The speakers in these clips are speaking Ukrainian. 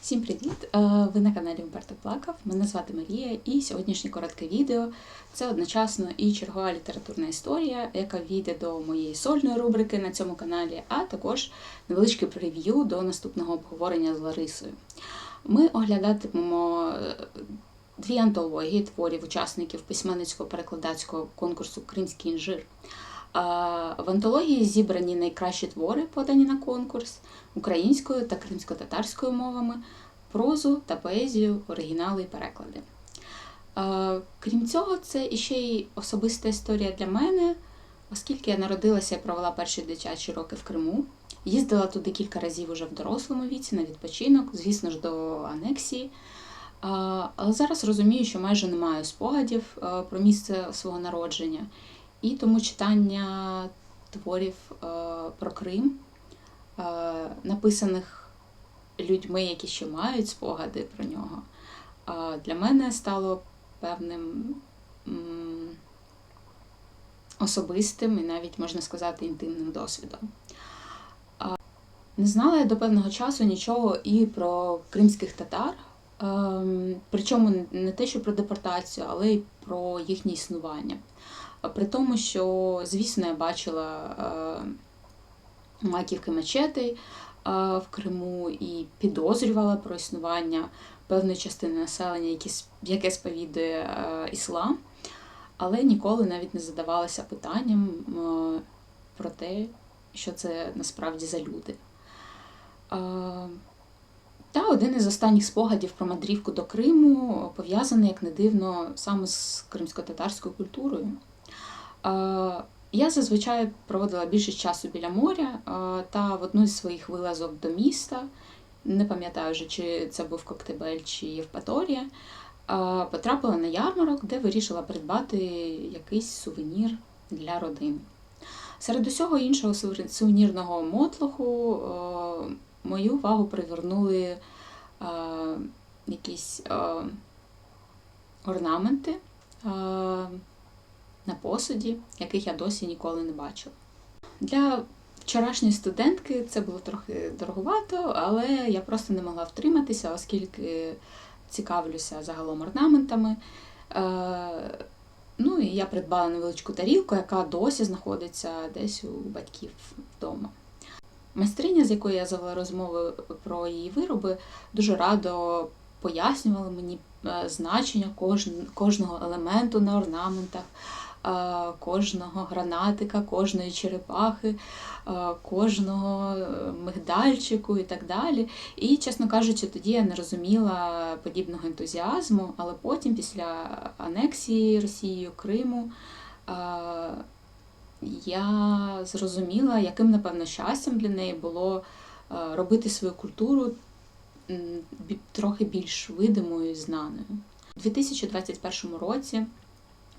Всім привіт! Е, Ви на каналі Умберто Плакав. Мене звати Марія, і сьогоднішнє коротке відео це одночасно і чергова літературна історія, яка війде до моєї сольної рубрики на цьому каналі, а також невеличке прев'ю до наступного обговорення з Ларисою. Ми оглядатимемо е, дві антології творів учасників письменницько-перекладацького конкурсу Кримський інжир. В антології зібрані найкращі твори, подані на конкурс українською та кримсько-татарською мовами, прозу та поезію, оригінали і переклади. Крім цього, це іще й особиста історія для мене, оскільки я народилася і провела перші дитячі роки в Криму. Їздила туди кілька разів уже в дорослому віці на відпочинок, звісно ж, до анексії. Але зараз розумію, що майже не маю спогадів про місце свого народження. І тому читання творів е, про Крим, е, написаних людьми, які ще мають спогади про нього, е, для мене стало певним особистим і навіть, можна сказати, інтимним досвідом. Не знала я до певного часу нічого і про кримських татар. Причому не те, що про депортацію, але й про їхнє існування. При тому, що, звісно, я бачила е, маківки мечетей е, в Криму і підозрювала про існування певної частини населення, яке сповідує е, іслам, але ніколи навіть не задавалася питанням про те, що це насправді за люди. Та один із останніх спогадів про мандрівку до Криму пов'язаний, як не дивно, саме з кримсько-татарською культурою. Е, Я зазвичай проводила більше часу біля моря е, та в одну з своїх вилазок до міста, не пам'ятаю вже, чи це був Коктебель чи Євпаторія, е, потрапила на ярмарок, де вирішила придбати якийсь сувенір для родини. Серед усього іншого сувенірного мотлоху мою увагу привернули якісь орнаменти. На посуді, яких я досі ніколи не бачила. Для вчорашньої студентки це було трохи дороговато, але я просто не могла втриматися, оскільки цікавлюся загалом орнаментами. Е, Ну і я придбала невеличку тарілку, яка досі знаходиться десь у батьків вдома. Майстриня, з якою я завела розмови про її вироби, дуже радо пояснювала мені е, значення кожного елементу на орнаментах, кожного гранатика, кожної черепахи, кожного е, мигдальчику і так далі. І, чесно кажучи, тоді я не розуміла подібного ентузіазму, але потім, після анексії Росією Криму, я зрозуміла, яким, напевно, щастям для неї було робити свою культуру трохи більш видимою і знаною. У 2021 році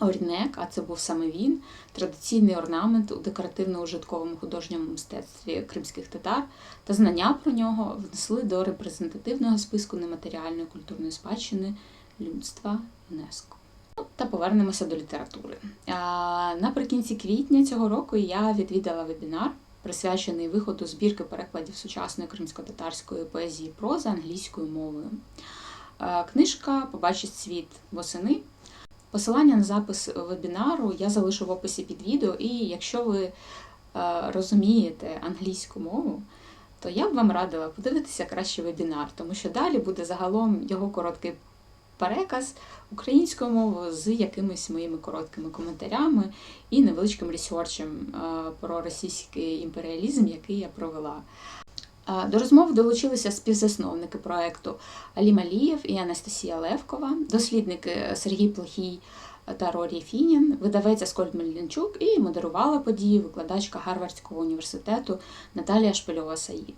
Орінек, а це був саме він, традиційний орнамент у декоративно-ужитковому художньому мистецтві кримських татар та знання про нього внесли до репрезентативного списку нематеріальної культурної спадщини людства ЮНЕСКО. Ну, Та повернемося до літератури. Наприкінці квітня цього року я відвідала вебінар, присвячений виходу збірки перекладів сучасної кримсько-татарської поезії і прози англійською мовою. Книжка Побачить світ восени. Посилання на запис вебінару я залишу в описі під відео, і якщо ви е, розумієте англійську мову, то я б вам радила подивитися краще вебінар, тому що далі буде загалом його короткий переказ українською мовою з якимись моїми короткими коментарями і невеличким ресерчем е, про російський імперіалізм, який я провела. Е, До розмови долучилися співзасновники проекту Алі Малієв і Анастасія Левкова, дослідники Сергій Плохій та Рорі Фінін, видавець Аскольд Мельничук і модерувала події викладачка Гарвардського університету Наталія Шпильова Саїд.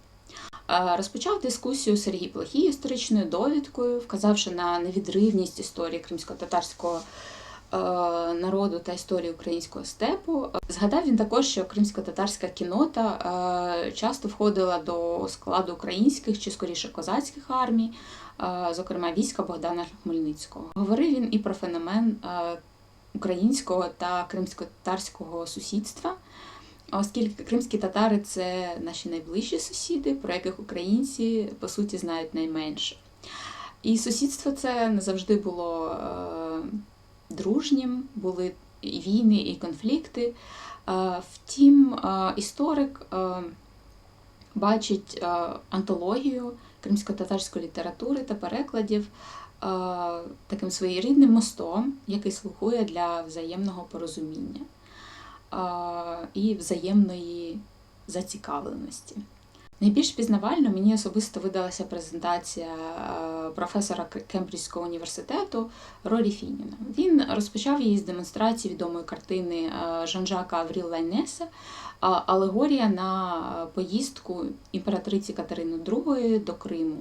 Е, Розпочав дискусію Сергій Плохій історичною довідкою, вказавши на невідривність історії кримсько-татарського народу та історії українського степу. Згадав він також, що кримсько-татарська кінота е, часто входила до складу українських чи скоріше козацьких армій, е, зокрема війська Богдана Хмельницького. Говорив він і про феномен е, українського та кримсько-татарського сусідства. оскільки кримські татари це наші найближчі сусіди, про яких українці по суті знають найменше. І сусідство це не завжди було е, дружнім, були і війни, і конфлікти. Е, втім, е, історик е, бачить антологію кримсько-татарської літератури та перекладів таким своєрідним мостом, який слугує для взаємного порозуміння і взаємної зацікавленості. Найбільш пізнавально мені особисто видалася презентація е, професора Кембриджського університету Рорі Фініна. Він розпочав її з демонстрації відомої картини е, Жан-Жака Авріл Лайнеса алегорія на е, поїздку імператриці Катерини II до Криму.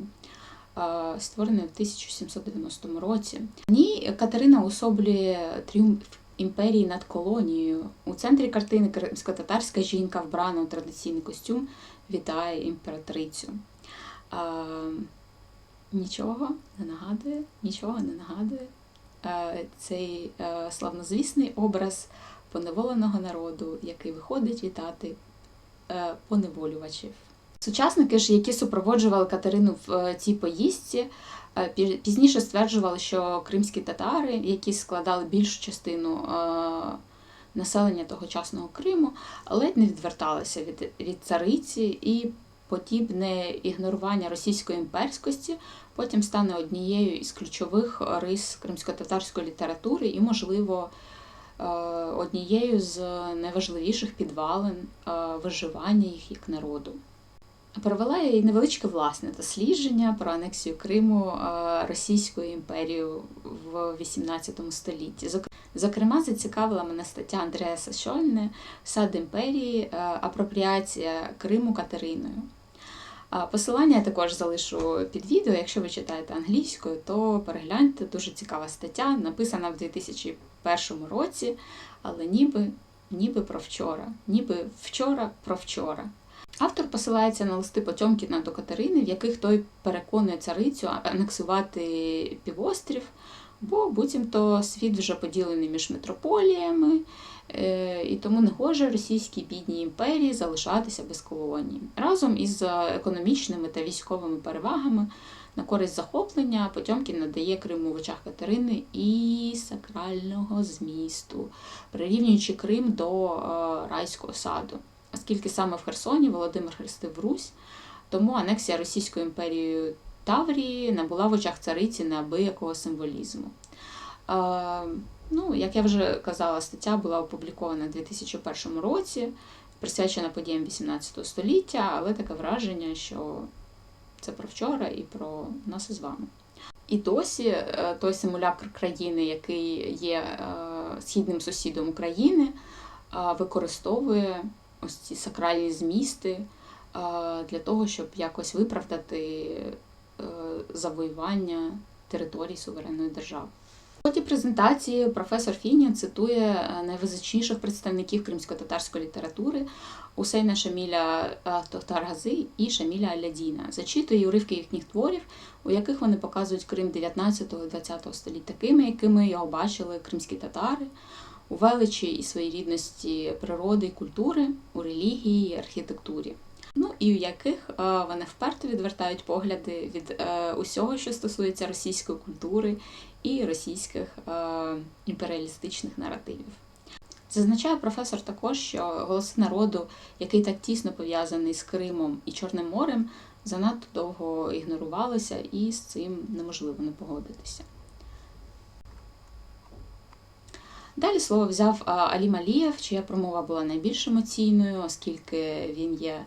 Створений в 1790 році. В ній Катерина особлює тріумф імперії над колонією. У центрі картини кримсько-татарська жінка вбрана у традиційний костюм вітає імператрицю. А, нічого не нагадує, нічого не нагадує. А, цей а, славнозвісний образ поневоленого народу, який виходить вітати а, поневолювачів. Сучасники ж, які супроводжували Катерину в е, цій поїздці, е, пізніше стверджували, що кримські татари, які складали більшу частину е, населення тогочасного Криму, ледь не відверталося від, від цариці, і подібне ігнорування російської імперськості потім стане однією із ключових рис кримсько-татарської літератури і, можливо, е, однією з найважливіших підвалин е, виживання їх як народу. Провела я і невеличке власне дослідження про анексію Криму е, Російською імперією в 18 столітті. Зокрема, зацікавила мене стаття Андреаса Шольне Сад імперії, е, апропріація Криму Катериною. Посилання я також залишу під відео. Якщо ви читаєте англійською, то перегляньте дуже цікава стаття, написана в 2001 році, але ніби, ніби про вчора, ніби вчора про вчора. Автор посилається на листи Потьомкіна до Катерини, в яких той переконує царицю анексувати півострів, бо буцімто світ вже поділений між метрополіями, е, і тому не гоже російській бідній імперії залишатися без колонії. Разом із економічними та військовими перевагами на користь захоплення Потьомкін надає Криму в очах Катерини і сакрального змісту, прирівнюючи Крим до е, райського саду. Оскільки саме в Херсоні Володимир хрестив Русь, тому анексія Російською імперією Таврії набула в очах цариці неабиякого символізму. Е, ну, як я вже казала, стаття була опублікована у 2001 році, присвячена подіям 18 століття, але таке враження, що це про вчора і про нас із вами. І досі е, той симулякр країни, який є е, східним сусідом України, використовує ось ці сакральні змісти е, для того, щоб якось виправдати е, завоювання територій суверенної держави. В ході презентації професор Фіні цитує е, найвизначніших представників кримсько-татарської літератури Усейна Шаміля Тохтаргази і Шаміля Алядіна. Зачитує уривки їхніх творів, у яких вони показують Крим 19-20 століть такими, якими його бачили кримські татари, у величі і своєрідності природи і культури, у релігії архітектурі. Ну і у яких е, вони вперто відвертають погляди від е, усього, що стосується російської культури і російських е, імперіалістичних наративів. Зазначає професор також, що голоси народу, який так тісно пов'язаний з Кримом і Чорним морем, занадто довго ігнорувалися, і з цим неможливо не погодитися. Далі слово взяв Алі Малієв, чия промова була найбільш емоційною, оскільки він є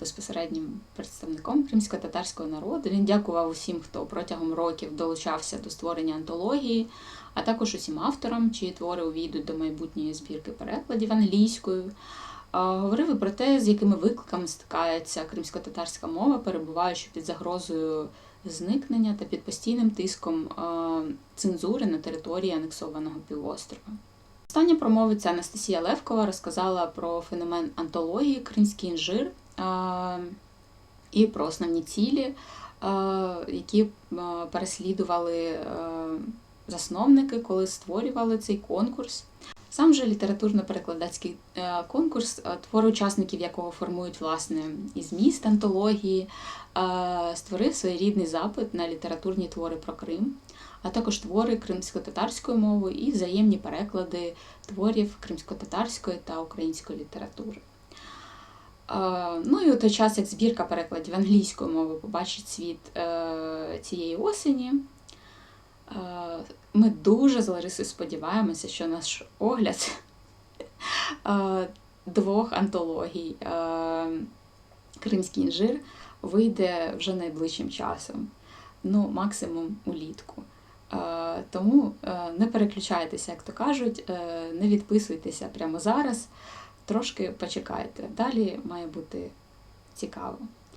безпосереднім представником кримсько-татарського народу. Він дякував усім, хто протягом років долучався до створення антології, а також усім авторам, чиї твори увійдуть до майбутньої збірки перекладів англійською. І про те, з якими викликами стикається кримсько-татарська мова, перебуваючи під загрозою зникнення та під постійним тиском цензури на території анексованого півострова. Остання промовиця Анастасія Левкова розказала про феномен антології Кримський інжир і про основні цілі, які переслідували засновники, коли створювали цей конкурс. Сам же літературно-перекладацький е, конкурс, е, твори учасників якого формують власне і зміст антології, е, створив своєрідний запит на літературні твори про Крим, а також твори кримсько-татарською мовою і взаємні переклади творів кримсько-татарської та української літератури. Ну і у той час, як збірка перекладів англійською мовою побачить світ цієї осені, ми дуже з Ларисою сподіваємося, що наш огляд е, двох антологій е, Кримський інжир вийде вже найближчим часом, ну, максимум улітку. Е, Тому е, не переключайтеся, як то кажуть, е, не відписуйтеся прямо зараз, трошки почекайте. Далі має бути цікаво.